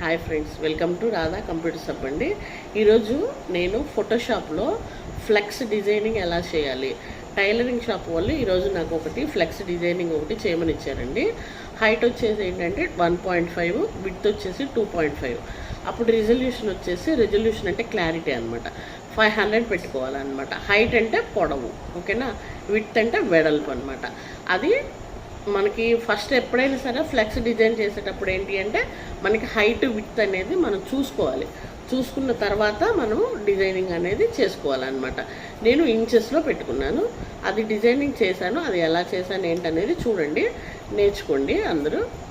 Hi friends welcome to Radha computer చెప్పండి అండి. ఈరోజు నేను ఫోటోషాప్లో ఫ్లెక్స్ డిజైనింగ్ ఎలా చేయాలి? టైలరింగ్ షాప్ వాళ్ళు ఈరోజు నాకు ఒకటి ఫ్లెక్స్ డిజైనింగ్ ఒకటి చేయమని ఇచ్చారండి. హైట్ వచ్చేసి ఏంటంటే వన్ పాయింట్ ఫైవ్ విత్ వచ్చేసి టూ పాయింట్ ఫైవ్ అప్పుడు రిజల్యూషన్ వచ్చేసి రిజల్యూషన్ అంటే క్లారిటీ అనమాట ఫైవ్ హండ్రెడ్ పెట్టుకోవాలన్నమాట. హైట్ అంటే పొడవు ఓకేనా? విత్ అంటే వెడల్పు అనమాట అది మనకి ఫస్ట్ ఎప్పుడైనా సరే ఫ్లెక్స్ డిజైన్ చేసేటప్పుడు ఏంటి అంటే మనకి హైట్ విత్ అనేది మనం చూసుకోవాలి. చూసుకున్న తర్వాత మనము డిజైనింగ్ అనేది చేసుకోవాలన్నమాట. నేను ఇంచెస్లో పెట్టుకున్నాను. అది డిజైనింగ్ చేశాను. అది ఎలా చేశాను ఏంటనేది చూడండి. నేర్చుకోండి అందరూ.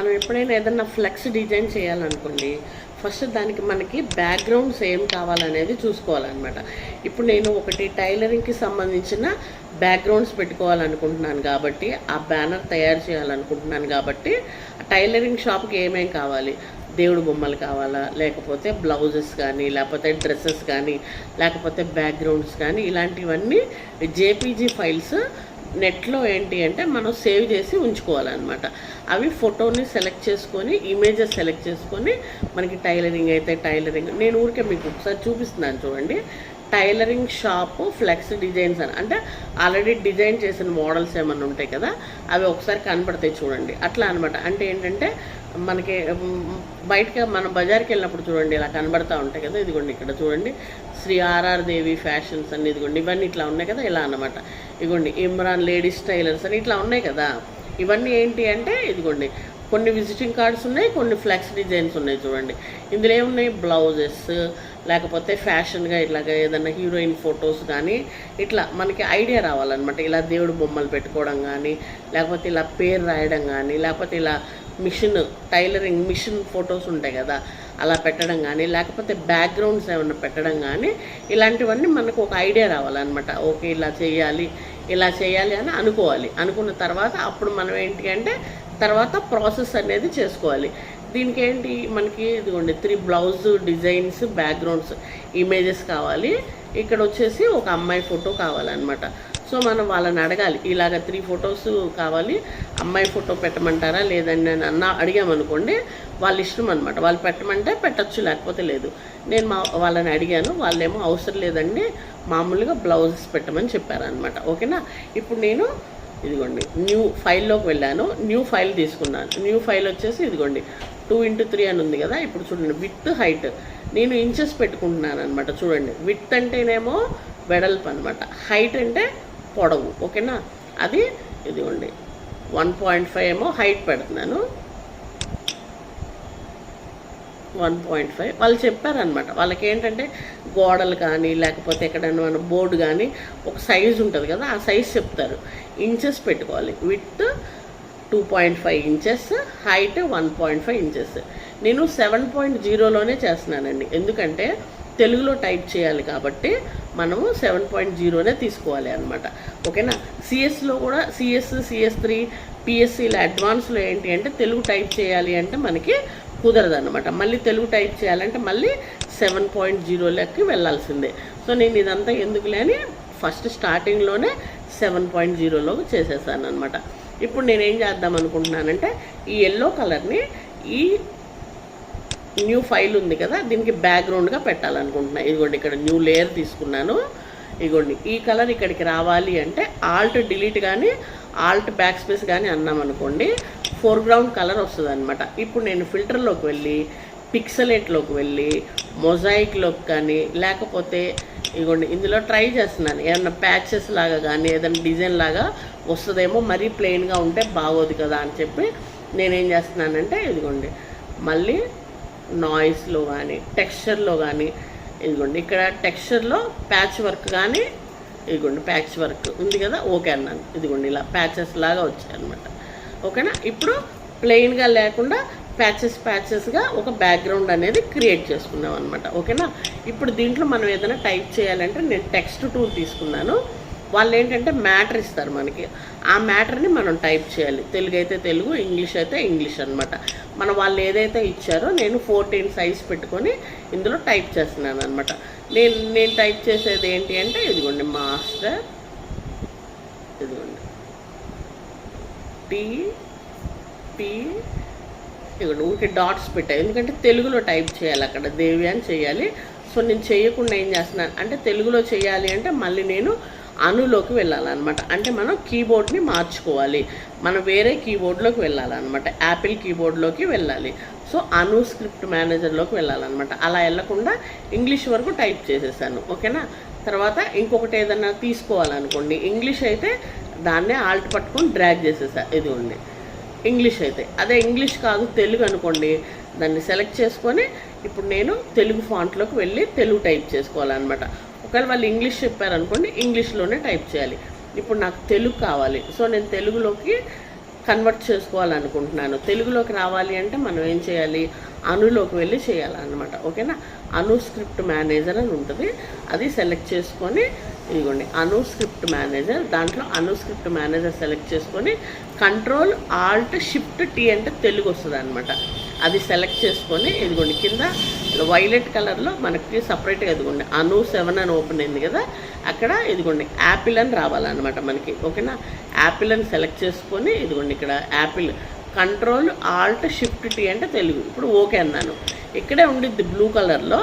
మనం ఎప్పుడైనా ఏదన్నా ఫ్లెక్స్ డిజైన్ చేయాలనుకోండి ఫస్ట్ దానికి మనకి బ్యాక్గ్రౌండ్స్ ఏం కావాలనేది చూసుకోవాలన్నమాట. ఇప్పుడు నేను ఒకటి టైలరింగ్కి సంబంధించిన బ్యాక్గ్రౌండ్స్ పెట్టుకోవాలనుకుంటున్నాను కాబట్టి ఆ బ్యానర్ తయారు చేయాలనుకుంటున్నాను కాబట్టి ఆ టైలరింగ్ షాప్కి ఏమేం కావాలి? దేవుడు బొమ్మలు కావాలా? లేకపోతే బ్లౌజెస్ కానీ లేకపోతే డ్రెస్సెస్ కానీ లేకపోతే బ్యాక్గ్రౌండ్స్ కానీ ఇలాంటివన్నీ జేపీజీ ఫైల్స్ నెట్లో ఏంటి అంటే మనం సేవ్ చేసి ఉంచుకోవాలన్నమాట. అవి ఫోటోని సెలెక్ట్ చేసుకొని ఇమేజెస్ సెలెక్ట్ చేసుకొని మనకి టైలరింగ్ అయితే టైలరింగ్. నేను ఊరికే మీకు ఒకసారి చూపిస్తున్నాను చూడండి. టైలరింగ్ షాప్ ఫ్లెక్స్ డిజైన్స్ అని. అంటే ఆల్రెడీ డిజైన్ చేసిన మోడల్స్ ఏమైనా ఉంటాయి కదా అవి ఒకసారి కనపడతాయి చూడండి. అట్లా అనమాట అంటే ఏంటంటే మనకి బయటకి మనం బజార్కి వెళ్ళినప్పుడు చూడండి ఇలా కనబడతా ఉంటాయి కదా ఇదిగోండి ఇక్కడ చూడండి. శ్రీ ఆర్ఆర్ దేవి ఫ్యాషన్స్ అని ఇదిగోండి ఇవన్నీ ఇట్లా ఉన్నాయి కదా ఇలా అన్నమాట. ఇదిగోండి ఇమ్రాన్ లేడీస్ టైలర్స్ అని ఇట్లా ఉన్నాయి కదా. ఇవన్నీ ఏంటి అంటే ఇదిగోండి కొన్ని విజిటింగ్ కార్డ్స్ ఉన్నాయి కొన్ని ఫ్లెక్స్ డిజైన్స్ ఉన్నాయి చూడండి. ఇందులో ఏమున్నాయి? బ్లౌజెస్ లేకపోతే ఫ్యాషన్గా ఇట్లాగ ఏదన్నా హీరోయిన్ ఫొటోస్ కానీ ఇట్లా మనకి ఐడియా రావాలన్నమాట. ఇలా దేవుడు బొమ్మలు పెట్టుకోవడం కానీ లేకపోతే ఇలా పేరు రాయడం కానీ లేకపోతే ఇలా మిషన్ టైలరింగ్ మిషన్ ఫొటోస్ ఉంటాయి కదా అలా పెట్టడం కానీ లేకపోతే బ్యాక్గ్రౌండ్స్ ఏమైనా పెట్టడం కానీ ఇలాంటివన్నీ మనకు ఒక ఐడియా రావాలన్నమాట. ఓకే ఇలా చేయాలి ఇలా చేయాలి అని అనుకోవాలి. అనుకున్న తర్వాత అప్పుడు మనం ఏంటి అంటే తర్వాత ప్రాసెస్ అనేది చేసుకోవాలి. దీనికి ఏంటి మనకి ఇదిగోండి three blouse designs backgrounds images కావాలి. ఇక్కడ వచ్చేసి ఒక అమ్మాయి ఫోటో కావాలన్నమాట. సో మనం వాళ్ళని అడగాలి. ఇలాగ త్రీ ఫొటోస్ కావాలి. అమ్మాయి ఫోటో పెట్టమంటారా? లేదని నేను అన్న అడిగామనుకోండి వాళ్ళ ఇష్టం అనమాట వాళ్ళు పెట్టమంటే పెట్టచ్చు లేకపోతే లేదు. నేను మా వాళ్ళని అడిగాను వాళ్ళేమో అవసరం లేదండి మామూలుగా బ్లౌజెస్ పెట్టమని చెప్పారనమాట ఓకేనా? ఇప్పుడు నేను ఇదిగోండి న్యూ ఫైల్లోకి వెళ్ళాను. న్యూ ఫైల్ తీసుకున్నాను. న్యూ ఫైల్ వచ్చేసి ఇదిగోండి టూ ఇంటూ త్రీ అని ఉంది కదా? ఇప్పుడు చూడండి విత్ హైట్. నేను ఇంచెస్ పెట్టుకుంటున్నాను అనమాట చూడండి విత్ అంటేనేమో వెడల్పు అనమాట హైట్ అంటే పొడవు ఓకేనా? అది ఇదిగోండి వన్ పాయింట్ ఫైవ్ ఏమో హైట్ పెడుతున్నాను. One point five. వాళ్ళు చెప్పారనమాట వాళ్ళకి ఏంటంటే గోడలు కానీ లేకపోతే ఎక్కడైనా మన బోర్డు కానీ ఒక సైజు ఉంటుంది కదా ఆ సైజ్ చెప్తారు. ఇంచెస్ పెట్టుకోవాలి. With two point five inches height one point five inches. నేను సెవెన్ పాయింట్ జీరోలోనే చేస్తున్నానండి. ఎందుకంటే తెలుగులో టైప్ చేయాలి కాబట్టి మనము సెవెన్ పాయింట్ జీరోనే తీసుకోవాలి అనమాట ఓకేనా? సిఎస్లో కూడా సిఎస్ సిఎస్ త్రీ పిఎస్సిలో అడ్వాన్స్లో ఏంటి అంటే తెలుగు టైప్ చేయాలి అంటే మనకి కుదరదు అనమాట మళ్ళీ తెలుగు టైప్ చేయాలంటే మళ్ళీ సెవెన్ పాయింట్ జీరోలోకి వెళ్ళాల్సిందే. సో నేను ఇదంతా ఎందుకు లేని ఫస్ట్ స్టార్టింగ్లోనే సెవెన్ పాయింట్ జీరోలోకి చేసేసాను అనమాట ఇప్పుడు నేను ఏం చేద్దాం అనుకుంటున్నానంటే ఈ ఎల్లో కలర్ని ఈ న్యూ ఫైల్ ఉంది కదా దీనికి బ్యాక్గ్రౌండ్గా పెట్టాలనుకుంటున్నాను ఇదిగోండి ఇక్కడ న్యూ లేయర్ తీసుకున్నాను. ఇదిగోండి ఈ కలర్ ఇక్కడికి రావాలి అంటే ఆల్ట్ డిలీట్ కానీ ఆల్ట్ బ్యాక్ స్పేస్ కానీ అన్నామనుకోండి ఫోర్గ్రౌండ్ కలర్ వస్తుంది అనమాట ఇప్పుడు నేను ఫిల్టర్లోకి వెళ్ళి పిక్సలేట్లోకి వెళ్ళి మొజాయిక్లోకి కానీ లేకపోతే ఇదిగోండి ఇందులో ట్రై చేస్తున్నాను. ఏమన్నా ప్యాచెస్ లాగా కానీ ఏదైనా డిజైన్ లాగా వస్తుందేమో మరీ ప్లెయిన్గా ఉంటే బాగోదు కదా అని చెప్పి నేనేం చేస్తున్నానంటే ఇదిగోండి మళ్ళీ నాయిస్లో కానీ టెక్స్చర్లో కానీ ఇదిగోండి. ఇక్కడ టెక్స్చర్లో ప్యాచ్ వర్క్ కానీ ఇదిగోండి ప్యాచ్ వర్క్ ఉంది కదా ఓకే అన్నాను. ఇదిగోండి ఇలా ప్యాచెస్ లాగా వచ్చాయన్నమాట. ఓకేనా? ఇప్పుడు ప్లెయిన్గా లేకుండా ప్యాచెస్ ప్యాచెస్గా ఒక బ్యాక్గ్రౌండ్ అనేది క్రియేట్ చేసుకున్నాం అనమాట ఓకేనా? ఇప్పుడు దీంట్లో మనం ఏదైనా టైప్ చేయాలంటే నేను టెక్స్ట్ టూల్ తీసుకున్నాను. వాళ్ళు ఏంటంటే మ్యాటర్ ఇస్తారు మనకి. ఆ మ్యాటర్ని మనం టైప్ చేయాలి. తెలుగు అయితే తెలుగు ఇంగ్లీష్ అయితే ఇంగ్లీష్ అనమాట మన వాళ్ళు ఏదైతే ఇచ్చారో నేను ఫోర్టీన్ సైజ్ పెట్టుకొని ఇందులో టైప్ చేస్తున్నాను అనమాట నేను నేను టైప్ చేసేది ఏంటి అంటే ఇదిగోండి మాస్టర్ ఇదిగోండి. టీ పీ ఇదిగోండి ఊరికి డాట్స్ పెట్టాయి ఎందుకంటే తెలుగులో టైప్ చేయాలి అక్కడ దేవి అని చేయాలి. సో నేను చేయకుండా ఏం చేస్తున్నాను అంటే తెలుగులో చేయాలి అంటే మళ్ళీ నేను అనులోకి వెళ్ళాలన్నమాట. అంటే మనం కీబోర్డ్ని మార్చుకోవాలి. మనం వేరే కీబోర్డ్లోకి వెళ్ళాలన్నమాట. యాపిల్ కీబోర్డ్లోకి వెళ్ళాలి. సో అను స్క్రిప్ట్ మేనేజర్లోకి వెళ్ళాలన్నమాట. అలా వెళ్ళకుండా ఇంగ్లీష్ వరకు టైప్ చేసేసాను. ఓకేనా? తర్వాత ఇంకొకటి ఏదన్నా తీసుకోవాలనుకోండి. ఇంగ్లీష్ అయితే దాన్నే ఆల్ట్ పట్టుకొని డ్రాగ్ చేసేసా. ఇది ఉంది ఇంగ్లీష్ అయితే. అదే ఇంగ్లీష్ కాదు తెలుగు అనుకోండి. దాన్ని సెలెక్ట్ చేసుకొని ఇప్పుడు నేను తెలుగు ఫాంట్లోకి వెళ్ళి తెలుగు టైప్ చేసుకోవాలన్నమాట. ఒకవేళ వాళ్ళు ఇంగ్లీష్ చెప్పారనుకోండి ఇంగ్లీష్లోనే టైప్ చేయాలి. ఇప్పుడు నాకు తెలుగు కావాలి. సో నేను తెలుగులోకి కన్వర్ట్ చేసుకోవాలనుకుంటున్నాను. తెలుగులోకి రావాలి అంటే మనం ఏం చేయాలి? అనులోకి వెళ్ళి చేయాలన్నమాట. ఓకేనా? అను స్క్రిప్ట్ మేనేజర్ అని ఉంటుంది. అది సెలెక్ట్ చేసుకొని ఇదిగోండి అను స్క్రిప్ట్ మేనేజర్. దాంట్లో అను స్క్రిప్ట్ మేనేజర్ సెలెక్ట్ చేసుకొని కంట్రోల్ ఆల్ట్ షిఫ్ట్ టీ అంటే తెలుగు వస్తుంది అనమాట అది సెలెక్ట్ చేసుకొని ఇదిగోండి కింద వైలెట్ కలర్లో మనకి సపరేట్గా ఇదిగోండి అను సెవెన్ అని ఓపెన్ అయింది కదా అక్కడ ఇదిగోండి యాపిల్ అని రావాలన్నమాట మనకి ఓకేనా? యాపిల్ అని సెలెక్ట్ చేసుకొని ఇదిగోండి ఇక్కడ apple control alt shift T అంటే తెలుగు ఇప్పుడు ఓకే అన్నాను. ఇక్కడే ఉండిద్ది బ్లూ కలర్లో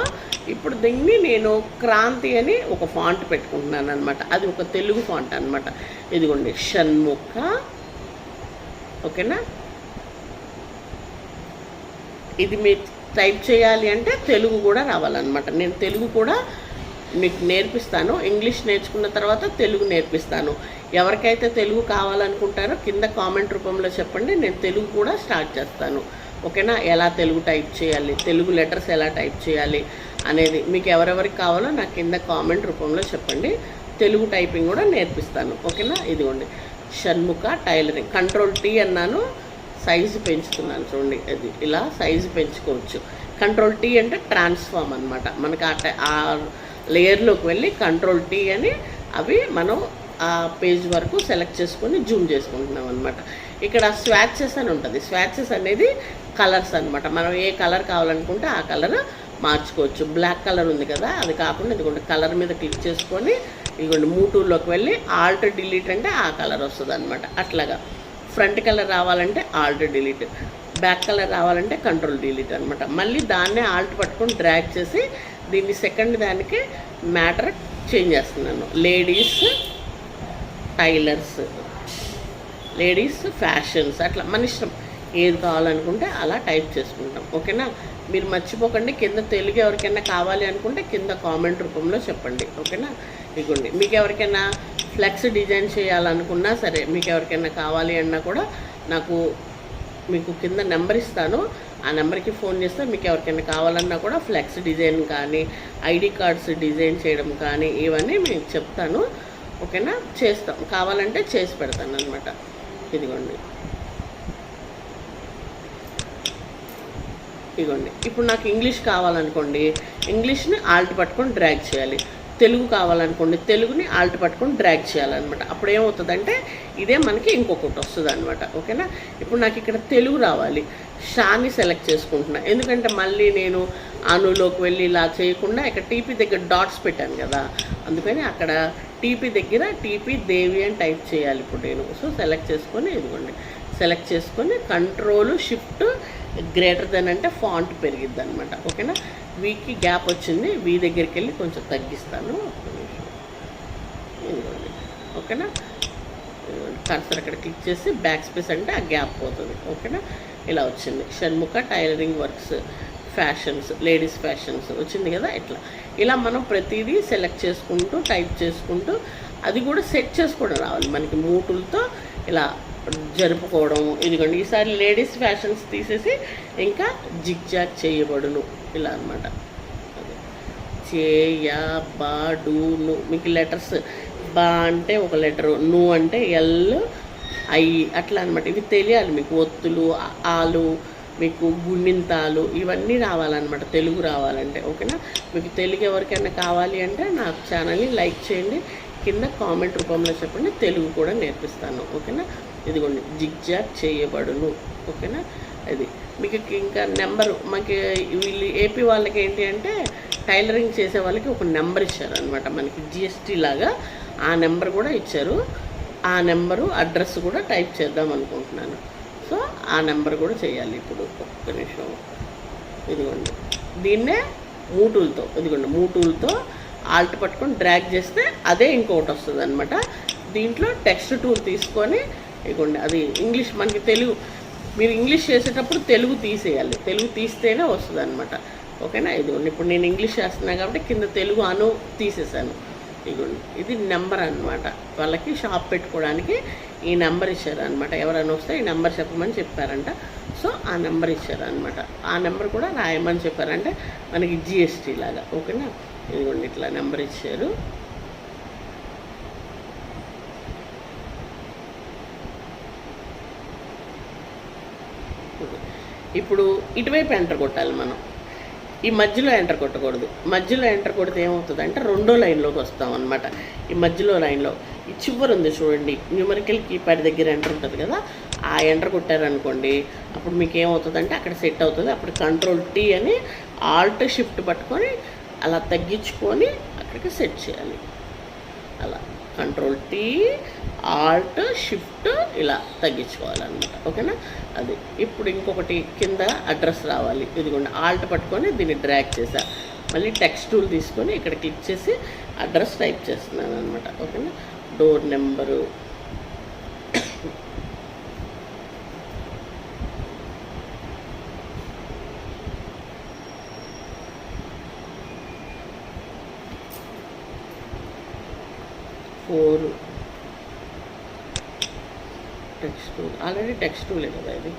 ఇప్పుడు దీన్ని నేను క్రాంతి అని ఒక ఫాంట్ పెట్టుకుంటున్నాను అనమాట అది ఒక తెలుగు ఫాంట్ అనమాట ఇదిగోండి షణ్ముఖ ఓకేనా? ఇది మీరు టైప్ చేయాలి అంటే తెలుగు కూడా రావాలన్నమాట. నేను తెలుగు కూడా మీకు నేర్పిస్తాను. ఇంగ్లీష్ నేర్చుకున్న తర్వాత తెలుగు నేర్పిస్తాను. ఎవరికైతే తెలుగు కావాలనుకుంటారో కింద కామెంట్ రూపంలో చెప్పండి. నేను తెలుగు కూడా స్టార్ట్ చేస్తాను. ఓకేనా? ఎలా తెలుగు టైప్ చేయాలి? తెలుగు లెటర్స్ ఎలా టైప్ చేయాలి అనేది మీకు ఎవరెవరికి కావాలో నాకు కింద కామెంట్ రూపంలో చెప్పండి. తెలుగు టైపింగ్ కూడా నేర్పిస్తాను. ఓకేనా? ఇదిగోండి. షణ్ముఖ టైలరింగ్. కంట్రోల్ టీ అన్నాను. సైజు పెంచుతున్నాను చూడండి అది ఇలా సైజు పెంచుకోవచ్చు. కంట్రోల్ టీ అంటే ట్రాన్స్ఫార్మ్ అనమాట మనకి ఆ ఆ లేయర్లోకి వెళ్ళి కంట్రోల్ టీ అని అవి మనం ఆ పేజ్ వరకు సెలెక్ట్ చేసుకొని జూమ్ చేసుకుంటున్నాం అనమాట ఇక్కడ స్వాచెస్ అని ఉంటుంది. స్వాచెస్ అనేది కలర్స్ అన్నమాట. మనం ఏ కలర్ కావాలనుకుంటే ఆ కలర్ మార్చుకోవచ్చు. బ్లాక్ కలర్ ఉంది కదా అది కాకుండా ఇదిగోండి కలర్ మీద క్లిక్ చేసుకొని ఇదిగోండి మూటూర్లోకి వెళ్ళి ఆల్ట్ డిలీట్ అంటే ఆ కలర్ వస్తుంది అనమాట అట్లాగా. ఫ్రంట్ కలర్ రావాలంటే ఆల్ట్ డిలీట్ బ్యాక్ కలర్ రావాలంటే కంట్రోల్ డిలీట్ అనమాట మళ్ళీ దాన్నే ఆల్ట్ పట్టుకొని డ్రాగ్ చేసి దీన్ని సెకండ్ దానికి మ్యాటర్ చేంజ్ చేస్తున్నాను. లేడీస్ టైలర్స్ లేడీస్ ఫ్యాషన్స్ అట్లా. మన ఇష్టం. ఏది కావాలనుకుంటే అలా టైప్ చేసుకుంటాం. ఓకేనా? మీరు మర్చిపోకండి. కింద తెలుగు ఎవరికైనా కావాలి అనుకుంటే కింద కామెంట్ రూపంలో చెప్పండి. ఓకేనా? ఇదిగోండి మీకు ఎవరికైనా ఫ్లెక్స్ డిజైన్ చేయాలనుకున్నా సరే మీకు ఎవరికైనా కావాలి అన్నా కూడా నాకు మీకు కింద నెంబర్ ఇస్తాను. ఆ నెంబర్కి ఫోన్ చేస్తే మీకు ఎవరికైనా కావాలన్నా కూడా ఫ్లెక్స్ డిజైన్ కానీ ఐడి కార్డ్స్ డిజైన్ చేయడం కానీ ఇవన్నీ మీకు చెప్తాను. ఓకేనా? చేస్తాం. కావాలంటే చేసి పెడతాను అనమాట ఇదిగోండి. ఇదిగోండి. ఇప్పుడు నాకు ఇంగ్లీష్ కావాలనుకోండి ఇంగ్లీష్ని ఆల్ట్ పట్టుకొని డ్రాగ్ చేయాలి. తెలుగు కావాలనుకోండి తెలుగుని ఆల్ట్ పట్టుకొని డ్రాగ్ చేయాలన్నమాట. అప్పుడు ఏమవుతుందంటే ఇదే మనకి ఇంకొకటి వస్తుంది అనమాట ఓకేనా? ఇప్పుడు నాకు ఇక్కడ తెలుగు రావాలి. షాని సెలెక్ట్ చేసుకుంటున్నా. ఎందుకంటే మళ్ళీ నేను అనులోకి వెళ్ళి ఇలా చేయకుండా ఇక్కడ టీపీ దగ్గర డాట్స్ పెట్టాను కదా. అందుకని అక్కడ టీపీ దగ్గర టీపీ దేవి అని టైప్ చేయాలి ఇప్పుడు నేను. సో సెలెక్ట్ చేసుకొని ఇదిగోండి. సెలెక్ట్ చేసుకొని కంట్రోల్ షిఫ్ట్ గ్రేటర్ దెన్ అంటే ఫాంట్ పెరిగిద్ది అనమాట ఓకేనా? వీకి గ్యాప్ వచ్చింది. వీ దగ్గరికి వెళ్ళి కొంచెం తగ్గిస్తాను. ఓకేనా? కన్సర్ అక్కడ క్లిక్ చేసి బ్యాక్ స్పేస్ అంటే ఆ గ్యాప్ పోతుంది. ఓకేనా? ఇలా వచ్చింది. Shanmukha tailoring works fashions ladies fashions వచ్చింది కదా? ఇట్లా. ఇలా మనం ప్రతిదీ సెలెక్ట్ చేసుకుంటూ టైప్ చేసుకుంటూ అది కూడా సెట్ చేసుకోవడం రావాలి. మనకి మూటులతో ఇలా జరుపుకోవడం. ఇదిగోండి ఈసారి లేడీస్ ఫ్యాషన్స్ తీసేసి ఇంకా జిగ్జాగ్ చేయబడును. ఇలా అనమాట చేయా బా ను. మీకు లెటర్స్ బా అంటే ఒక లెటరు ను అంటే ఎల్ ఐ అట్లా అనమాట ఇవి తెలియాలి మీకు. ఒత్తులు ఆలు మీకు గుండింతాలు ఇవన్నీ రావాలన్నమాట. తెలుగు రావాలంటే ఓకేనా? మీకు తెలుగు ఎవరికైనా కావాలి అంటే నా ఛానల్ని లైక్ చేయండి. కింద కామెంట్ రూపంలో చెప్పండి. తెలుగు కూడా నేర్పిస్తాను ఓకేనా? ఇదిగోండి జిగ్జాగ్ చేయబడును. ఓకేనా? అది మీకు ఇంకా నెంబరు మనకి వీళ్ళు ఏపీ వాళ్ళకి ఏంటి అంటే టైలరింగ్ చేసే వాళ్ళకి ఒక నెంబర్ ఇచ్చారు అనమాట మనకి జిఎస్టీ లాగా ఆ నెంబర్ కూడా ఇచ్చారు. ఆ నెంబరు అడ్రస్ కూడా టైప్ చేద్దాం అనుకుంటున్నాను. సో ఆ నెంబర్ కూడా చేయాలి ఇప్పుడు. ఒక్క నిమిషం. ఇదిగోండి. దీన్నే మూటూలతో ఇదిగోండి మూటూలతో ఆల్ట్ పట్టుకొని డ్రాగ్ చేస్తే అదే ఇంకొకటి వస్తుంది అనమాట దీంట్లో టెక్స్ట్ టూల్ తీసుకొని ఇదిగోండి అది ఇంగ్లీష్ మనకి తెలుగు మీరు ఇంగ్లీష్ చేసేటప్పుడు తెలుగు తీసేయాలి. తెలుగు తీస్తేనే వస్తుంది అనమాట ఓకేనా? ఇదిగోండి ఇప్పుడు నేను ఇంగ్లీష్ చేస్తున్నాను కాబట్టి కింద తెలుగు అను తీసేసాను ఇదిగోండి ఇది నెంబర్ అన్నమాట. వాళ్ళకి షాప్ పెట్టుకోవడానికి ఈ నెంబర్ ఇచ్చారనమాట ఎవరైనా వస్తే ఈ నెంబర్ చెప్పమని చెప్పారంట. సో ఆ నెంబర్ ఇచ్చారు అనమాట ఆ నెంబర్ కూడా రాయమని చెప్పారంటే మనకి జిఎస్టీ లాగా. ఓకేనా? ఇదిగోండి ఇట్లా నెంబర్ ఇచ్చారు. ఇప్పుడు ఇటువైపు ఎంటర్ కొట్టాలి మనం. ఈ మధ్యలో ఎంటర్ కొట్టకూడదు. మధ్యలో ఎంటర్ కొడితే ఏమవుతుంది అంటే రెండో లైన్లోకి వస్తాం అనమాట ఈ మధ్యలో లైన్లో. ఈ చివరి ఉంది చూడండి. న్యూమరికల్ కీప్యాడ్ దగ్గర ఎంటర్ ఉంటుంది కదా ఆ ఎంటర్ కొట్టారనుకోండి అప్పుడు మీకు ఏమవుతుంది అంటే అక్కడ సెట్ అవుతుంది. అప్పుడు కంట్రోల్ టీ అని ఆల్ట్ షిఫ్ట్ పట్టుకొని అలా తగ్గించుకొని అక్కడికి సెట్ చేయాలి. అలా కంట్రోల్ టీ ఆల్ట్ షిఫ్ట్ ఇలా తగ్గించుకోవాలన్నమాట. ఓకేనా? అది ఇప్పుడు ఇంకొకటి కింద అడ్రస్ రావాలి. ఇదిగోండి ఆల్ట్ పట్టుకొని దీన్ని డ్రాగ్ చేసా మళ్ళీ టెక్స్ట్ టూల్ తీసుకొని ఇక్కడ క్లిక్ చేసి అడ్రస్ టైప్ చేస్తున్నాను అనమాట ఓకేనా? Door number. Four. Text tool already text టూలే కదా ఇది?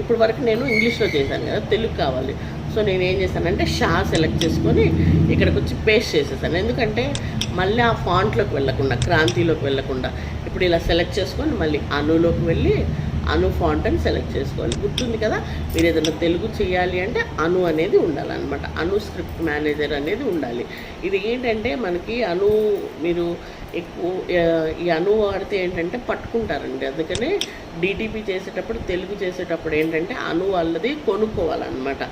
ఇప్పుడు వరకు నేను ఇంగ్లీష్లో చేశాను కదా తెలుగు కావాలి. సో నేను ఏం చేశానంటే షా సెలెక్ట్ చేసుకొని ఇక్కడికి వచ్చి పేస్ట్ చేసేసాను. ఎందుకంటే మళ్ళీ ఆ ఫాంట్లోకి వెళ్ళకుండా క్రాంతిలోకి వెళ్ళకుండా ఇప్పుడు ఇలా సెలెక్ట్ చేసుకొని మళ్ళీ అనులోకి వెళ్ళి అను ఫాంట్ అని సెలెక్ట్ చేసుకోవాలి. గుర్తుంది కదా? మీరు ఏదైనా తెలుగు చేయాలి అంటే అను అనేది ఉండాలన్నమాట. అను స్క్రిప్ట్ మేనేజర్ అనేది ఉండాలి. ఇది ఏంటంటే మనకి అను మీరు ఎక్కువ ఈ అను వాడితే ఏంటంటే పట్టుకుంటారండి. అందుకనే డిటిపి చేసేటప్పుడు తెలుగు చేసేటప్పుడు ఏంటంటే అను వాళ్ళది కొనుక్కోవాలన్నమాట.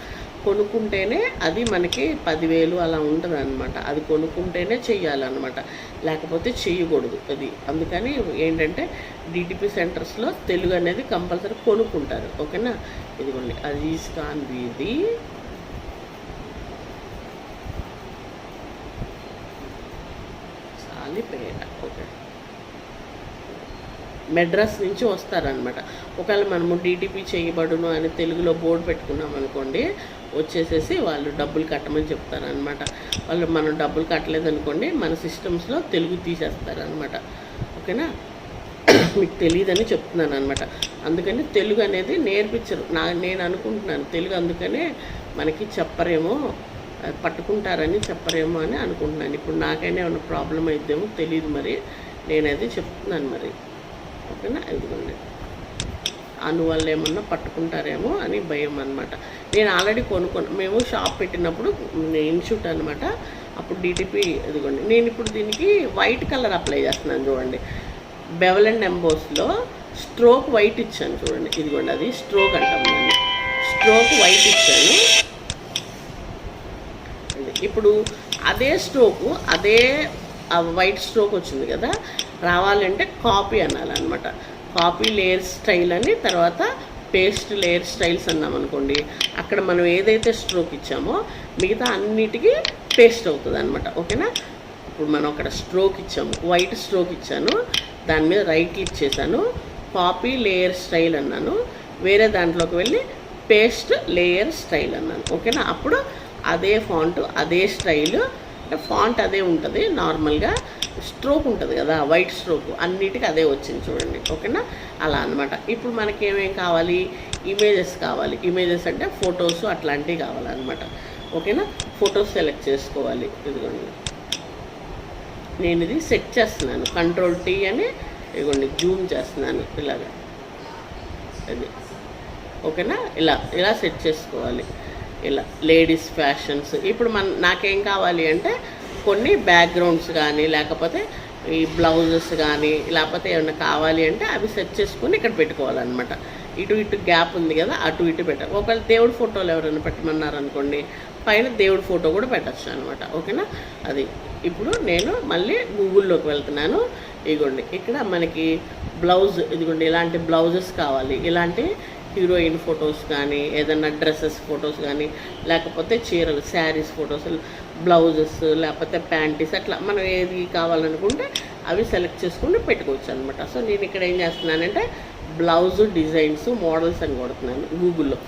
కొనుక్కుంటేనే అది మనకి పదివేలు అలా ఉంటుంది అనమాట అది కొనుక్కుంటేనే చెయ్యాలన్నమాట. లేకపోతే చేయకూడదు అది. అందుకని ఏంటంటే డిటిపి సెంటర్స్లో తెలుగు అనేది కంపల్సరీ కొనుక్కుంటారు. ఓకేనా? ఇదిగోండి. అజీజ్ ఖాన్ వీధి. సాలిపేట. ఓకే. మెడ్రాస్ నుంచి వస్తారనమాట ఒకవేళ మనము డీటీపీ చేయబడును అని తెలుగులో బోర్డు పెట్టుకున్నాం అనుకోండి వచ్చేసేసి వాళ్ళు డబ్బులు కట్టమని చెప్తారనమాట వాళ్ళు మనం డబ్బులు కట్టలేదనుకోండి మన సిస్టమ్స్లో తెలుగు తీసేస్తారనమాట ఓకేనా? మీకు తెలియదని చెప్తున్నాను అనమాట అందుకని తెలుగు అనేది నేర్పించరు. నా నేను అనుకుంటున్నాను తెలుగు అందుకనే మనకి చెప్పరేమో పట్టుకుంటారని చెప్పరేమో అని అనుకుంటున్నాను. ఇప్పుడు నాకైనా ఏమైనా ప్రాబ్లం అయిద్దేమో తెలియదు మరి. నేనైతే చెప్తున్నాను మరి. ఓకేనా? ఇదిగోండి. అందువల్ల ఏమన్నా పట్టుకుంటారేమో అని భయం అనమాట నేను ఆల్రెడీ కొనుక్కొని మేము షాప్ పెట్టినప్పుడు ఇన్షూట్ అనమాట అప్పుడు డిటిపి ఇదిగోండి నేను ఇప్పుడు దీనికి వైట్ కలర్ అప్లై చేస్తున్నాను చూడండి. బెవల్ అండ్ ఎంబోస్లో స్ట్రోక్ వైట్ ఇచ్చాను చూడండి. ఇదిగోండి అది స్ట్రోక్ అంటాం నేను స్ట్రోక్ వైట్ ఇచ్చాను. ఇప్పుడు అదే స్ట్రోకు అదే వైట్ స్ట్రోక్ వచ్చింది కదా రావాలంటే కాపీ అనాలన్నమాట. కాపీ లేయర్ స్టైల్ అని తర్వాత పేస్ట్ లేయర్ స్టైల్స్ అన్నాం అనుకోండి. అక్కడ మనం ఏదైతే స్ట్రోక్ ఇచ్చామో మిగతా అన్నిటికీ పేస్ట్ అవుతుంది అనమాట ఓకేనా? ఇప్పుడు మనం అక్కడ స్ట్రోక్ ఇచ్చాము. వైట్ స్ట్రోక్ ఇచ్చాను. దాని మీద రైట్ క్లిక్ చేశాను. కాపీ లేయర్ స్టైల్ అన్నాను. వేరే దాంట్లోకి వెళ్ళి పేస్ట్ లేయర్ స్టైల్ అన్నాను. ఓకేనా? అప్పుడు అదే ఫాంట్ అదే స్టైల్. ఫాంట్ అదే ఉంటుంది నార్మల్గా. స్ట్రోక్ ఉంటుంది కదా వైట్ స్ట్రోక్. అన్నిటికీ అదే వచ్చింది చూడండి ఓకేనా? అలా అన్నమాట. ఇప్పుడు మనకి ఏమేం కావాలి? ఇమేజెస్ కావాలి. ఇమేజెస్ అంటే ఫొటోస్ అట్లాంటివి కావాలన్నమాట. ఓకేనా? ఫొటోస్ సెలెక్ట్ చేసుకోవాలి. ఇదిగోండి. నేను ఇది సెట్ చేస్తున్నాను. కంట్రోల్ టీ అని ఇదిగోండి జూమ్ చేస్తున్నాను ఇలాగా. అది ఓకేనా? ఇలా ఇలా సెట్ చేసుకోవాలి. ఇలా లేడీస్ ఫ్యాషన్స్. ఇప్పుడు మన నాకేం కావాలి అంటే కొన్ని బ్యాక్గ్రౌండ్స్ కానీ లేకపోతే ఈ బ్లౌజెస్ కానీ లేకపోతే ఏమైనా కావాలి అంటే అవి సెట్ చేసుకుని ఇక్కడ పెట్టుకోవాలన్నమాట. ఇటు ఇటు గ్యాప్ ఉంది కదా అటు ఇటు పెట్టాలి ఒకవేళ దేవుడి ఫోటోలు ఎవరైనా పెట్టమన్నారు అనుకోండి పైన దేవుడి ఫోటో కూడా పెట్టచ్చు అనమాట ఓకేనా? అది ఇప్పుడు నేను మళ్ళీ గూగుల్లోకి వెళ్తున్నాను. ఇదిగోండి ఇక్కడ మనకి బ్లౌజ్ ఇదిగోండి ఇలాంటి బ్లౌజెస్ కావాలి. ఇలాంటి హీరోయిన్ ఫొటోస్ కానీ ఏదైనా డ్రెస్సెస్ ఫొటోస్ కానీ లేకపోతే చీరలు శారీస్ ఫొటోస్ బ్లౌజెస్ లేకపోతే ప్యాంటీస్ అట్లా మనం ఏది కావాలనుకుంటే అవి సెలెక్ట్ చేసుకుని పెట్టుకోవచ్చు అనమాట సో నేను ఇక్కడ ఏం చేస్తున్నానంటే బ్లౌజ్ డిజైన్స్ మోడల్స్ అని కొడుతున్నాను గూగుల్లో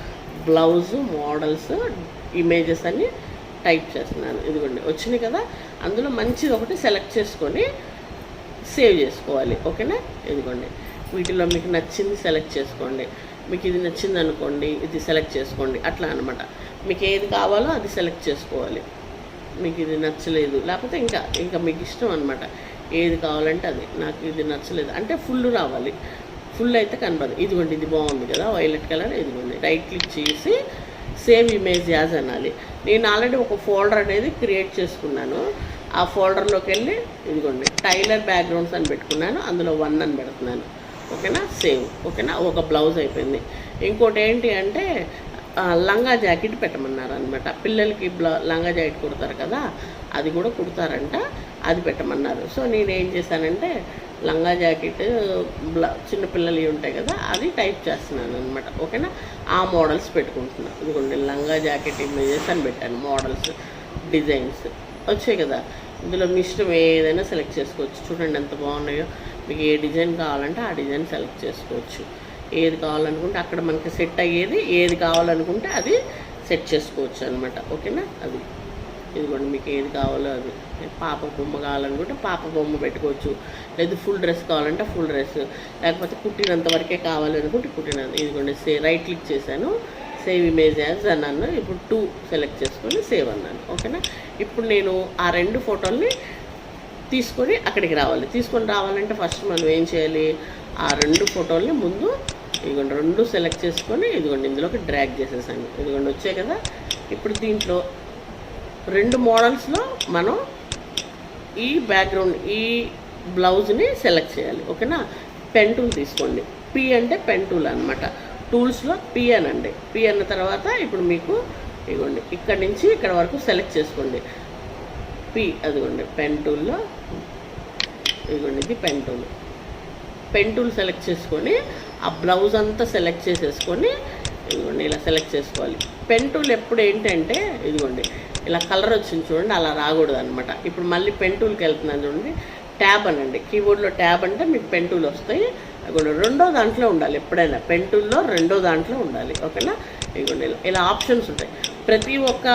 బ్లౌజ్ మోడల్స్ ఇమేజెస్ అని టైప్ చేస్తున్నాను. ఇదిగోండి వచ్చినాయి కదా? అందులో మంచిది ఒకటి సెలెక్ట్ చేసుకొని సేవ్ చేసుకోవాలి. ఓకేనా? ఇదిగోండి వీటిలో మీకు నచ్చింది సెలెక్ట్ చేసుకోండి. మీకు ఇది నచ్చింది అనుకోండి ఇది సెలెక్ట్ చేసుకోండి అట్లా అనమాట మీకు ఏది కావాలో అది సెలెక్ట్ చేసుకోవాలి. మీకు ఇది నచ్చలేదు లేకపోతే ఇంకా ఇంకా మీకు ఇష్టం అనమాట ఏది కావాలంటే అది నాకు ఇది నచ్చలేదు. అంటే ఫుల్ రావాలి. ఫుల్ అయితే కనపడదు. ఇదిగోండి ఇది బాగుంది కదా వైలెట్ కలర్ ఇదిగోండి. రైట్ క్లిక్ చేసి సేవ్ ఇమేజ్ యాజ్ అనాలి. నేను ఆల్రెడీ ఒక ఫోల్డర్ అనేది క్రియేట్ చేసుకున్నాను. ఆ ఫోల్డర్లోకి వెళ్ళి ఇదిగోండి టైలర్ బ్యాక్గ్రౌండ్స్ అని పెట్టుకున్నాను. అందులో వన్ అని పెడుతున్నాను. ఓకేనా? సేమ్. ఓకేనా? ఒక బ్లౌజ్ అయిపోయింది. ఇంకోటి ఏంటి అంటే లంగా జాకెట్ పెట్టమన్నారు అనమాట పిల్లలకి బ్లా లంగా జాకెట్ కుడతారు కదా అది కూడా కుడతారంట అది పెట్టమన్నారు. సో నేనేం చేశానంటే లంగా జాకెట్ బ్లా చిన్నపిల్లలు ఉంటాయి కదా అది టైప్ చేస్తున్నాను అనమాట ఓకేనా? ఆ మోడల్స్ పెట్టుకుంటున్నాను ఇదిగోండి లంగా జాకెట్ ఇమేజెస్ అని పెట్టాను. Models designs. వచ్చాయి కదా. ఇందులో మీ ఇష్టం ఏదైనా సెలెక్ట్ చేసుకోవచ్చు. చూడండి ఎంత బాగున్నాయో. మీకు ఏ డిజైన్ కావాలంటే ఆ డిజైన్ సెలెక్ట్ చేసుకోవచ్చు. ఏది కావాలనుకుంటే అక్కడ మనకి సెట్ అయ్యేది ఏది కావాలనుకుంటే అది సెట్ చేసుకోవచ్చు అనమాట ఓకేనా? అది. ఇదిగోండి మీకు ఏది కావాలో అది. పాప బొమ్మ కావాలనుకుంటే పాప బొమ్మ పెట్టుకోవచ్చు. లేదు ఫుల్ డ్రెస్ కావాలంటే ఫుల్ డ్రెస్. లేకపోతే కుట్టినంత వరకే కావాలనుకుంటే కుట్టినంత. ఇదిగోండి సే రైట్ క్లిక్ చేశాను. సేవ్ ఇమేజ్ యాజ్ అన్నాను. ఇప్పుడు టూ సెలెక్ట్ చేసుకొని సేవ్ అన్నాను. ఓకేనా? ఇప్పుడు నేను ఆ రెండు ఫోటోల్ని తీసుకొని అక్కడికి రావాలి. తీసుకొని రావాలంటే ఫస్ట్ మనం ఏం చేయాలి? ఆ రెండు ఫోటోల్ని ముందు ఇదిగోండి రెండు సెలెక్ట్ చేసుకొని ఇదిగోండి ఇందులోకి డ్రాగ్ చేసేసాను ఇదిగోండి వచ్చాయి కదా? ఇప్పుడు దీంట్లో రెండు మోడల్స్లో మనం ఈ బ్యాక్గ్రౌండ్ ఈ బ్లౌజ్ని సెలెక్ట్ చేయాలి. ఓకేనా? పెన్ టూల్ తీసుకోండి. పి అంటే పెన్ టూల్ అనమాట టూల్స్లో పి అనండి. పి అన్న తర్వాత ఇప్పుడు మీకు ఇదిగోండి ఇక్కడ నుంచి ఇక్కడ వరకు సెలెక్ట్ చేసుకోండి. పి అదిగోండి పెన్ టూల్లో ఇదిగోండి ఇది pen tool. Pen tool select చేసుకొని ఆ బ్లౌజ్ అంతా సెలెక్ట్ చేసేసుకొని ఇదిగోండి ఇలా సెలెక్ట్ చేసుకోవాలి. పెన్ టూల్ ఎప్పుడు ఏంటంటే ఇదిగోండి ఇలా కలర్ వచ్చింది చూడండి అలా రాకూడదు అనమాట ఇప్పుడు మళ్ళీ పెన్ టూల్కి వెళ్తున్నాను చూడండి ట్యాబ్ అనండి. కీబోర్డ్లో ట్యాబ్ అంటే మీకు పెన్ టూల్ వస్తాయి. ఇదిగోండి రెండో దాంట్లో ఉండాలి ఎప్పుడైనా. పెన్ టూల్లో రెండో దాంట్లో ఉండాలి ఓకేనా? ఇదిగోండి ఇలా ఇలా ఆప్షన్స్ ఉంటాయి. ప్రతి ఒక్క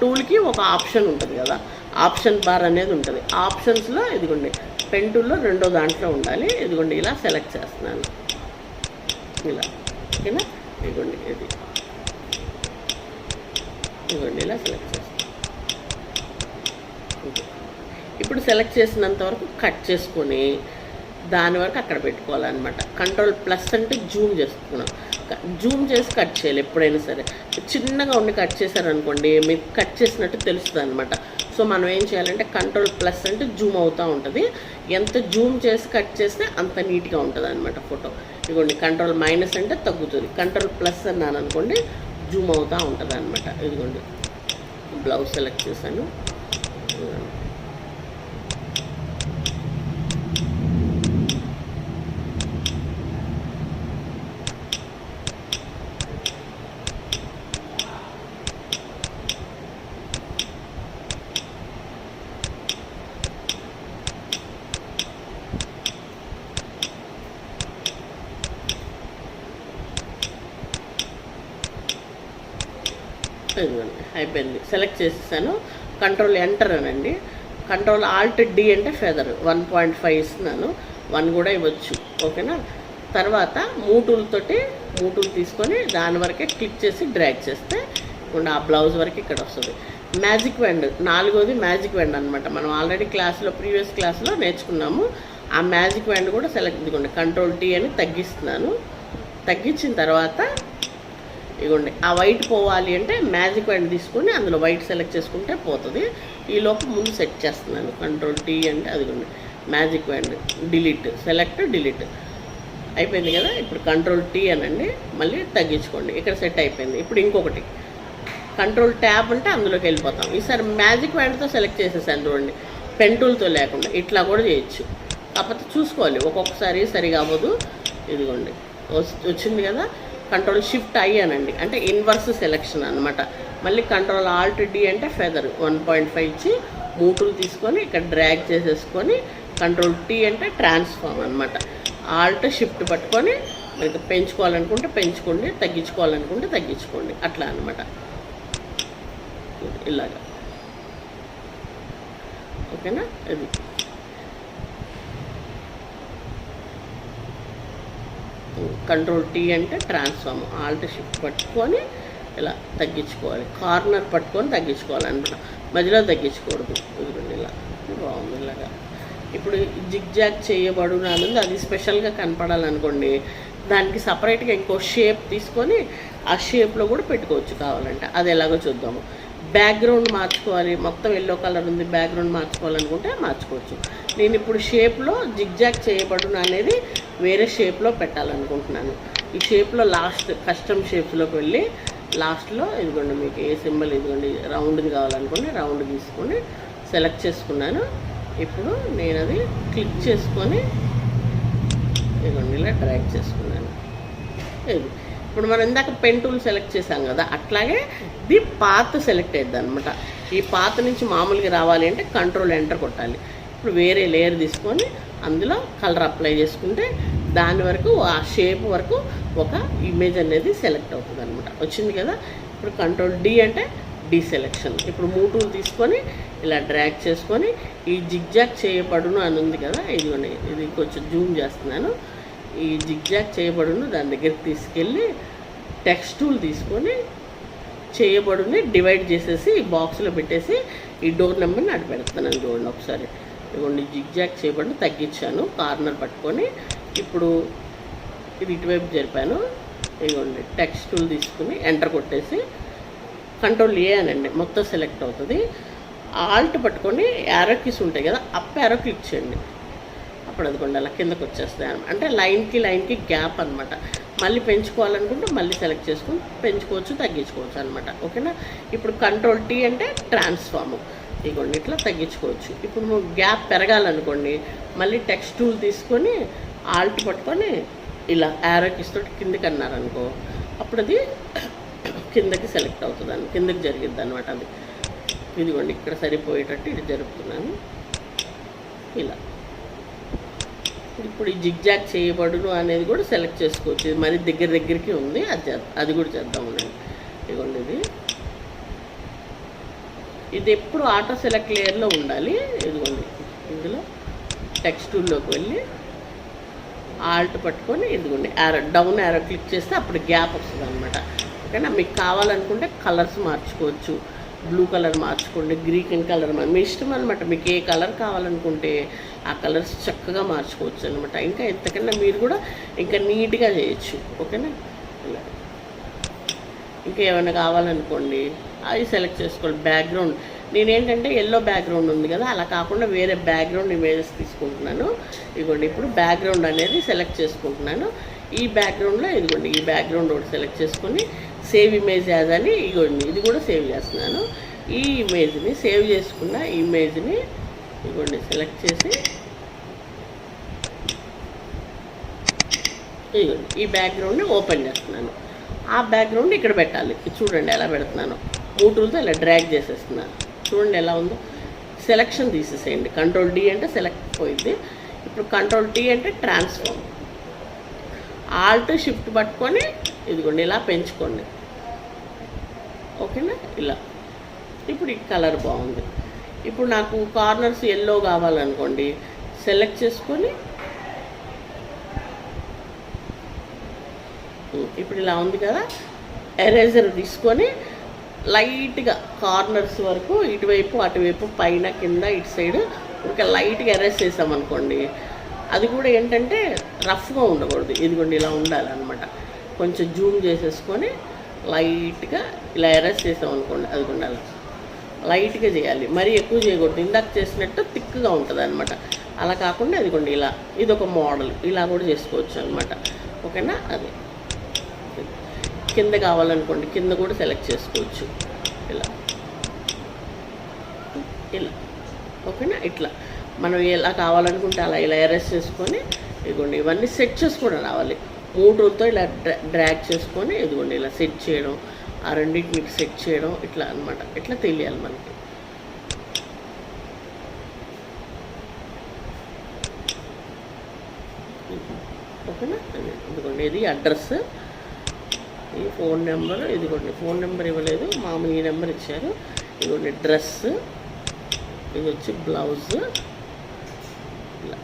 టూల్కి ఒక ఆప్షన్ ఉంటుంది కదా. ఆప్షన్ బార్ అనేది ఉంటుంది. ఆప్షన్స్లో ఇదిగోండి పెన్ టూల్లో రెండో దాంట్లో ఉండాలి. ఇదిగోండి ఇలా సెలెక్ట్ చేస్తున్నాను. ఇలా ఓకేనా? ఇదిగోండి ఇది. ఇదిగోండి ఇలా సెలెక్ట్ చేస్తాను ఇప్పుడు సెలెక్ట్ చేసినంత వరకు కట్ చేసుకొని దాని వరకు అక్కడ పెట్టుకోవాలన్నమాట. కంట్రోల్ ప్లస్ అంటే జూమ్ చేసుకున్నాం. జూమ్ చేసి కట్ చేయాలి ఎప్పుడైనా సరే. చిన్నగా ఉండి కట్ చేశారనుకోండి మీకు కట్ చేసినట్టు తెలుస్తుంది అనమాట సో మనం ఏం చేయాలంటే కంట్రోల్ ప్లస్ అంటే జూమ్ అవుతూ ఉంటుంది. ఎంత జూమ్ చేసి కట్ చేస్తే అంత నీట్గా ఉంటుంది అనమాట ఫోటో ఇదిగోండి కంట్రోల్ మైనస్ అంటే తగ్గుతుంది. కంట్రోల్ ప్లస్ అన్నాను అనుకోండి జూమ్ అవుతూ ఉంటుంది అనమాట ఇదిగోండి బ్లౌజ్ సెలెక్ట్ చేశాను. ఇదిగోండి. అయిపోయింది. సెలెక్ట్ చేసేసాను. కంట్రోల్ ఎంటర్ అనండి. కంట్రోల్ ఆల్ట్ డి అంటే ఫెదర్ వన్ పాయింట్ ఫైవ్ ఇస్తున్నాను. వన్ కూడా ఇవ్వచ్చు. ఓకేనా తర్వాత మూటూలతోటి మూటూలు తీసుకొని దాని వరకే క్లిక్ చేసి డ్రాగ్ చేస్తే ఇప్పుడు ఆ బ్లౌజ్ వరకు ఇక్కడ వస్తుంది. మ్యాజిక్ వెండ్ నాలుగోది మ్యాజిక్ వెండ్ అనమాట మనం ఆల్రెడీ క్లాస్లో ప్రీవియస్ క్లాస్లో నేర్చుకున్నాము. ఆ మ్యాజిక్ వెండ్ కూడా సెలెక్ట్ ఇదిగోండి కంట్రోల్ టీ అని తగ్గిస్తున్నాను. తగ్గించిన తర్వాత ఇగోండి ఆ వైట్ పోవాలి అంటే మ్యాజిక్ వైట్ తీసుకొని అందులో వైట్ సెలెక్ట్ చేసుకుంటే పోతుంది. ఈ లోపు ముందు సెట్ చేస్తున్నాను. కంట్రోల్ టీ అంటే అదిగోండి magic white delete select delete. అయిపోయింది కదా? ఇప్పుడు కంట్రోల్ టీ అనండి మళ్ళీ తగ్గించుకోండి. ఇక్కడ సెట్ అయిపోయింది. ఇప్పుడు ఇంకొకటి. కంట్రోల్ ట్యాబ్ అంటే అందులోకి వెళ్ళిపోతాం. ఈసారి మ్యాజిక్ వ్యాండ్తో సెలెక్ట్ చేసేసాను చూడండి. పెంటూల్తో లేకుండా ఇట్లా కూడా చేయొచ్చు. కాకపోతే చూసుకోవాలి. ఒక్కొక్కసారి సరిగా అవ్వదు. ఇదిగోండి వచ్చింది కదా? కంట్రోల్ షిఫ్ట్ అయ్యానండి. అంటే ఇన్వర్స్ సెలెక్షన్ అనమాట మళ్ళీ కంట్రోల్ ఆల్ట్ డి అంటే ఫెదర్. వన్ పాయింట్ ఫైవ్ ఇచ్చి మూటులు తీసుకొని ఇక్కడ డ్రాగ్ చేసేసుకొని కంట్రోల్ టీ అంటే ట్రాన్స్ఫార్మ్ అనమాట ఆల్ట్ షిఫ్ట్ పట్టుకొని మనకి పెంచుకోవాలనుకుంటే పెంచుకోండి తగ్గించుకోవాలనుకుంటే తగ్గించుకోండి. అట్లా అనమాట ఇలాగా. ఓకేనా? ఇది కంట్రోల్ టీ అంటే ట్రాన్స్ఫార్మ్ ఆల్ట్ షిఫ్ట్ పట్టుకొని ఇలా తగ్గించుకోవాలి. కార్నర్ పట్టుకొని తగ్గించుకోవాలన్నమాట. మధ్యలో తగ్గించకూడదు. ఇదిగోండి ఇలా. బాగుంది ఇలాగా. ఇప్పుడు జిగ్జాగ్ చేయబడు అనేది అది స్పెషల్గా కనపడాలనుకోండి దానికి సపరేట్గా ఇంకో షేప్ తీసుకొని ఆ షేప్లో కూడా పెట్టుకోవచ్చు కావాలంటే. అది ఎలాగో చూద్దాము. బ్యాక్గ్రౌండ్ మార్చుకోవాలి. మొత్తం ఎల్లో కలర్ ఉంది బ్యాక్గ్రౌండ్ మార్చుకోవాలనుకుంటే మార్చుకోవచ్చు. నేను ఇప్పుడు షేప్లో జిగ్జాగ్ చేయబడును అనేది వేరే షేప్లో పెట్టాలనుకుంటున్నాను. ఈ షేప్లో లాస్ట్ కస్టమ్ షేప్స్లోకి వెళ్ళి లాస్ట్లో ఇదిగోండి మీకు ఏ సింబల్ ఇదిగోండి రౌండ్ది కావాలనుకోండి రౌండ్ తీసుకొని సెలెక్ట్ చేసుకున్నాను. ఇప్పుడు నేను అది క్లిక్ చేసుకొని ఇదిగోండి ఇలా డ్రాగ్ చేసుకున్నాను. ఇది. ఇప్పుడు మనం ఇందాక పెన్ టూల్ సెలెక్ట్ చేసాం కదా అట్లాగే ఇది పాత్ సెలెక్ట్ అయ్యింది అనమాట ఈ పాత నుంచి మామూలుగా రావాలి అంటే కంట్రోల్ ఎంటర్ కొట్టాలి. ఇప్పుడు వేరే లేయర్ తీసుకొని అందులో కలర్ అప్లై చేసుకుంటే దాని వరకు ఆ షేప్ వరకు ఒక ఇమేజ్ అనేది సెలెక్ట్ అవుతుంది అనమాట వచ్చింది కదా? ఇప్పుడు కంట్రోల్ డి అంటే డి సెలెక్షన్ ఇప్పుడు మూటూలు తీసుకొని ఇలా డ్రాగ్ చేసుకొని ఈ జిగ్జాగ్ చేయబడును అని ఉంది కదా? ఇదిగోండి ఇది కొంచెం జూమ్ చేస్తున్నాను. ఈ జిగ్జాగ్ చేయబడును దాని దగ్గరికి తీసుకెళ్ళి టెక్స్ట్ టూల్ తీసుకొని చేయబడుని డివైడ్ చేసేసి ఈ బాక్స్లో పెట్టేసి ఈ డోర్ నెంబర్ని అటు పెడతాను. చూడండి ఒకసారి. ఇదిగోండి జిగ్జాగ్ చేయబడి తగ్గించాను కార్నర్ పట్టుకొని ఇప్పుడు ఇది ఇటువైపు జరిపాను. ఇదిగోండి టెక్స్ట్ టూల్ తీసుకుని ఎంటర్ కొట్టేసి కంట్రోల్ ఏ అనండి మొత్తం సెలెక్ట్ అవుతుంది. ఆల్ట్ పట్టుకొని యారో ఉంటాయి కదా అప్ యారో క్లిక్ చేయండి. అప్పుడు అదిగోండి అలా కిందకు వచ్చేస్తాయి అనమాట అంటే లైన్కి లైన్కి గ్యాప్ అనమాట మళ్ళీ పెంచుకోవాలనుకుంటే మళ్ళీ సెలెక్ట్ చేసుకుని పెంచుకోవచ్చు తగ్గించుకోవచ్చు అనమాట ఓకేనా? ఇప్పుడు కంట్రోల్ టీ అంటే ట్రాన్స్ఫార్మ్ ఇదిగోండి ఇట్లా తగ్గించుకోవచ్చు. ఇప్పుడు నువ్వు గ్యాప్ పెరగాలనుకోండి మళ్ళీ టెక్స్ట్ టూల్ తీసుకొని ఆల్ట్ పట్టుకొని ఇలా యారోకిస్ కిందకి అన్నారనుకో అప్పుడు అది కిందకి సెలెక్ట్ అవుతుందని కిందకి జరిగిద్ది అనమాట అది. ఇదిగోండి ఇక్కడ సరిపోయేటట్టు ఇది జరుపుతున్నాను. ఇలా. ఇప్పుడు ఈ జిగ్జాగ్ చేయబడును అనేది కూడా సెలెక్ట్ చేసుకోవచ్చు. ఇది మరి దగ్గర దగ్గరికి ఉంది అది అది కూడా చేద్దాం నేను ఇదిగోండి ఇది ఇది ఎప్పుడు ఆటో సెలెక్ట్ లేయర్లో ఉండాలి. ఇదిగోండి. ఇందులో టెక్స్ట్ టూల్లోకి వెళ్ళి ఆల్ట్ పట్టుకొని ఇదిగోండి యారో డౌన్ యారో క్లిక్ చేస్తే అప్పుడు గ్యాప్ వస్తుంది అనమాట ఓకేనా? మీకు కావాలనుకుంటే కలర్స్ మార్చుకోవచ్చు. బ్లూ కలర్ మార్చుకోండి గ్రీన్ కలర్ మీ ఇష్టం అనమాట మీకు ఏ కలర్ కావాలనుకుంటే ఆ కలర్స్ చక్కగా మార్చుకోవచ్చు అనమాట ఇంకా ఎంతకన్నా మీరు కూడా ఇంకా నీట్గా చేయొచ్చు. ఓకేనా? ఇలా. ఇంకా ఏమైనా కావాలనుకోండి అది సెలెక్ట్ చేసుకోండి బ్యాక్గ్రౌండ్ నేనేంటంటే ఎల్లో బ్యాక్గ్రౌండ్ ఉంది కదా అలా కాకుండా వేరే బ్యాక్గ్రౌండ్ ఇమేజెస్ తీసుకుంటున్నాను. ఇదిగోండి ఇప్పుడు బ్యాక్గ్రౌండ్ అనేది సెలెక్ట్ చేసుకుంటున్నాను. ఈ బ్యాక్గ్రౌండ్లో ఇదిగోండి ఈ బ్యాక్గ్రౌండ్ ఒకటి సెలెక్ట్ చేసుకొని సేవ్ ఇమేజ్ యాజ్ అని ఇదిగోండి ఇది కూడా సేవ్ చేస్తున్నాను. ఈ ఇమేజ్ని సేవ్ చేసుకున్న ఇమేజ్ని ఇదిగోండి సెలెక్ట్ చేసి ఇదిగోండి ఈ బ్యాక్గ్రౌండ్ని ఓపెన్ చేస్తున్నాను. ఆ బ్యాక్గ్రౌండ్ ఇక్కడ పెట్టాలి. చూడండి ఎలా పెడుతున్నాను. మూటూలతో ఇలా డ్రాగ్ చేసేస్తున్నాను చూడండి ఎలా ఉందో. సెలెక్షన్ తీసేసేయండి. కంట్రోల్ డి అంటే సెలెక్ట్ పోయింది. ఇప్పుడు కంట్రోల్ టీ అంటే ట్రాన్స్ఫార్మ్ ఆల్ట్ షిఫ్ట్ పట్టుకొని ఇదిగోండి ఇలా పెంచుకోండి. ఓకేనా? ఇలా. ఇప్పుడు ఈ కలర్ బాగుంది. ఇప్పుడు నాకు కార్నర్స్ ఎల్లో కావాలనుకోండి సెలెక్ట్ చేసుకొని ఇప్పుడు ఇలా ఉంది కదా ఎరేజర్ తీసుకొని లైట్గా కార్నర్స్ వరకు ఇటువైపు అటువైపు పైన కింద ఇటు సైడ్ ఇంకా లైట్గా ఎరేస్ చేసామనుకోండి అది కూడా ఏంటంటే రఫ్గా ఉండకూడదు. ఇదిగోండి ఇలా ఉండాలన్నమాట. కొంచెం జూమ్ చేసేసుకొని లైట్గా ఇలా ఎరేస్ చేసాం అనుకోండి అది ఉండాలి. లైట్గా చేయాలి. మరీ ఎక్కువ చేయకూడదు. ఇందాక చేసినట్టు థిక్గా ఉంటుంది అనమాట అలా కాకుండా ఇదిగోండి ఇలా ఇది ఒక మోడల్. ఇలా కూడా చేసుకోవచ్చు అనమాట ఓకేనా? అది. కింద కావాలనుకోండి కింద కూడా సెలెక్ట్ చేసుకోవచ్చు. ఇలా. ఇలా. ఓకేనా? ఇట్లా. మనం ఎలా కావాలనుకుంటే అలా ఇలా ఎరెస్ట్ చేసుకొని ఇదిగోండి ఇవన్నీ సెట్ చేసుకోవడం రావాలి. మూడుతో ఇలా డ్రా డ్రాగ్ చేసుకొని ఇదిగోండి ఇలా సెట్ చేయడం ఆ రెండింటిని సెట్ చేయడం ఇట్లా అనమాట ఇట్లా తెలియాలి మనకి? ఓకేనా? ఇదిగోండి ఇది అడ్రస్ ఈ ఫోన్ నెంబర్ ఇదిగోండి ఫోన్ నెంబర్ ఇవ్వలేదు. మామూలు ఈ నెంబర్ ఇచ్చారు. ఇదిగోండి డ్రెస్ ఇది వచ్చి బ్లౌజ్. ఇలా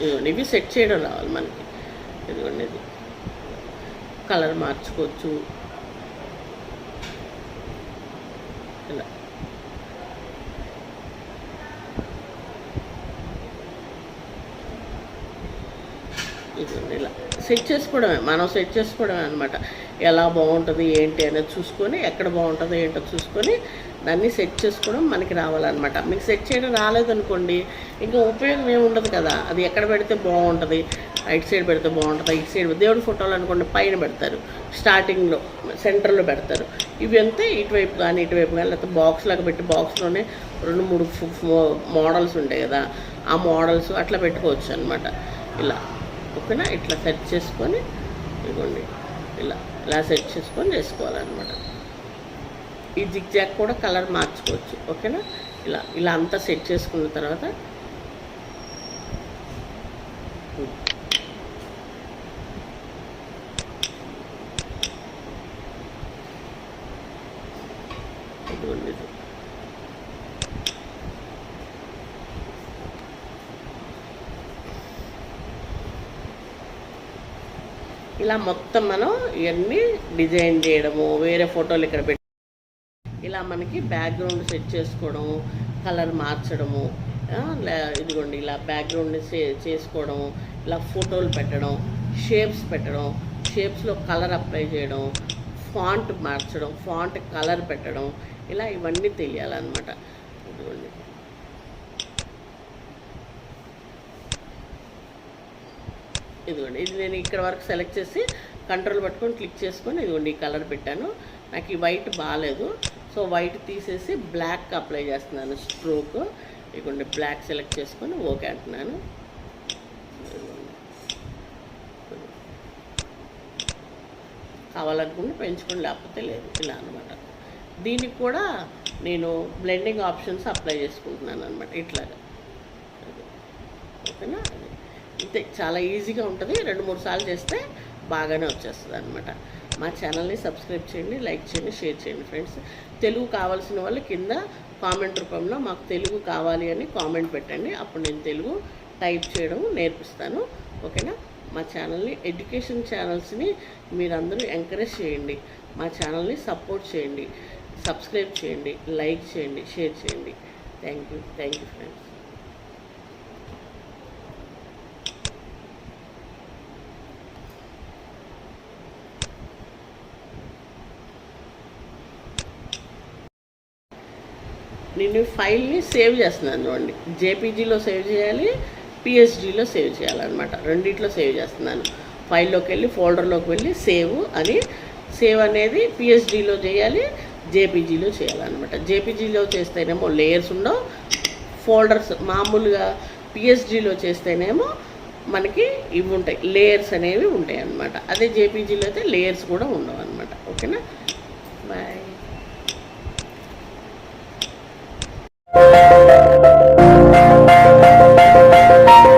ఇదిగోండి ఇవి సెట్ చేయడం రావాలి మనకి. ఇదిగోండి ఇది. కలర్ మార్చుకోవచ్చు ఇలా ఇదిగోండి ఇలా సెట్ చేసుకోవడమే మనం సెట్ చేసుకోవడమే అనమాట ఎలా బాగుంటుంది ఏంటి అనేది చూసుకొని ఎక్కడ బాగుంటుందో ఏంటో చూసుకొని దాన్ని సెట్ చేసుకోవడం మనకి రావాలన్నమాట. మీకు సెట్ చేయడం రాలేదనుకోండి ఇంకా ఉపయోగం ఏమి ఉండదు కదా. అది ఎక్కడ పెడితే బాగుంటుంది రైట్ సైడ్ పెడితే బాగుంటుంది ఇటు సైడ్ దేవుడి ఫోటోలు అనుకోండి పైన పెడతారు స్టార్టింగ్లో సెంటర్లో పెడతారు. ఇవి అంతే ఇటువైపు కానీ ఇటువైపు కానీ లేకపోతే బాక్స్ లాగా పెట్టి బాక్స్లోనే రెండు మూడు మోడల్స్ ఉంటాయి కదా ఆ మోడల్స్ అట్లా పెట్టుకోవచ్చు అనమాట ఇలా. ఓకేనా ఇట్లా సెట్ చేసుకొని ఇదిగోండి ఇలా ఇలా సెట్ చేసుకొని వేసుకోవాలన్నమాట. ఈ జిగ్జాగ్ కూడా కలర్ మార్చుకోవచ్చు ఓకేనా? ఇలా ఇలా అంతా సెట్ చేసుకున్న తర్వాత ఇదిగోండి ఇది. ఇలా మొత్తం మనం ఇవన్నీ డిజైన్ చేయడము వేరే ఫోటోలు ఇక్కడ పెట్టి ఇలా మనకి బ్యాక్గ్రౌండ్ సెట్ చేసుకోవడం కలర్ మార్చడము ఇదిగోండి ఇలా బ్యాక్గ్రౌండ్ని చేసుకోవడం ఇలా ఫోటోలు పెట్టడం షేప్స్ పెట్టడం షేప్స్లో కలర్ అప్లై చేయడం ఫాంట్ మార్చడం ఫాంట్ కలర్ పెట్టడం ఇలా ఇవన్నీ తెలియాలన్నమాట. ఇదిగోండి. ఇదిగోండి ఇది నేను ఇక్కడ వరకు సెలెక్ట్ చేసి కంట్రోల్ పట్టుకొని క్లిక్ చేసుకొని ఇదిగోండి ఈ కలర్ పెట్టాను. నాకు ఈ వైట్ బాగాలేదు సో వైట్ తీసేసి బ్లాక్ అప్లై చేస్తున్నాను స్ట్రోక్ ఇదిగోండి బ్లాక్ సెలెక్ట్ చేసుకొని ఓకే అంటున్నాను. కావాలనుకుంటే పెంచుకొని లేకపోతే లేదు. ఇలా అనమాట దీనికి కూడా నేను బ్లెండింగ్ ఆప్షన్స్ అప్లై చేసుకుంటున్నాను అనమాట ఇట్లాగా. ఓకేనా? అది చాలా ఈజీగా ఉంటుంది. రెండు మూడు సార్లు చేస్తే బాగానే వచ్చేస్తుంది అనమాట మా ఛానల్ని సబ్స్క్రైబ్ చేయండి లైక్ చేయండి షేర్ చేయండి ఫ్రెండ్స్. తెలుగు కావాల్సిన వాళ్ళు కింద కామెంట్ రూపంలో మాకు తెలుగు కావాలి అని కామెంట్ పెట్టండి. అప్పుడు నేను తెలుగు టైప్ చేయడం నేర్పిస్తాను. ఓకేనా? మా ఛానల్ని ఎడ్యుకేషన్ ఛానల్స్ని మీరందరూ ఎంకరేజ్ చేయండి. మా ఛానల్ని సపోర్ట్ చేయండి. సబ్స్క్రైబ్ చేయండి లైక్ చేయండి షేర్ చేయండి. Thank you thank you friends. నేను ఫైల్ని సేవ్ చేస్తున్నాను చూడండి. జేపీజీలో సేవ్ చేయాలి పిఎస్జీలో సేవ్ చేయాలన్నమాట. రెండిట్లో సేవ్ చేస్తున్నాను. ఫైల్లోకి వెళ్ళి ఫోల్డర్లోకి వెళ్ళి సేవ్ అని సేవ్ అనేది పిఎస్డీలో చేయాలి జేపీజీలో చేయాలన్నమాట. జేపీజీలో చేస్తేనేమో లేయర్స్ ఉండవు. ఫోల్డర్స్ మామూలుగా పిఎస్జీలో చేస్తేనేమో మనకి ఇవి ఉంటాయి. లేయర్స్ అనేవి ఉంటాయి అన్నమాట అదే జేపీజీలో అయితే లేయర్స్ కూడా ఉండవు అనమాట ఓకేనా? Thank you.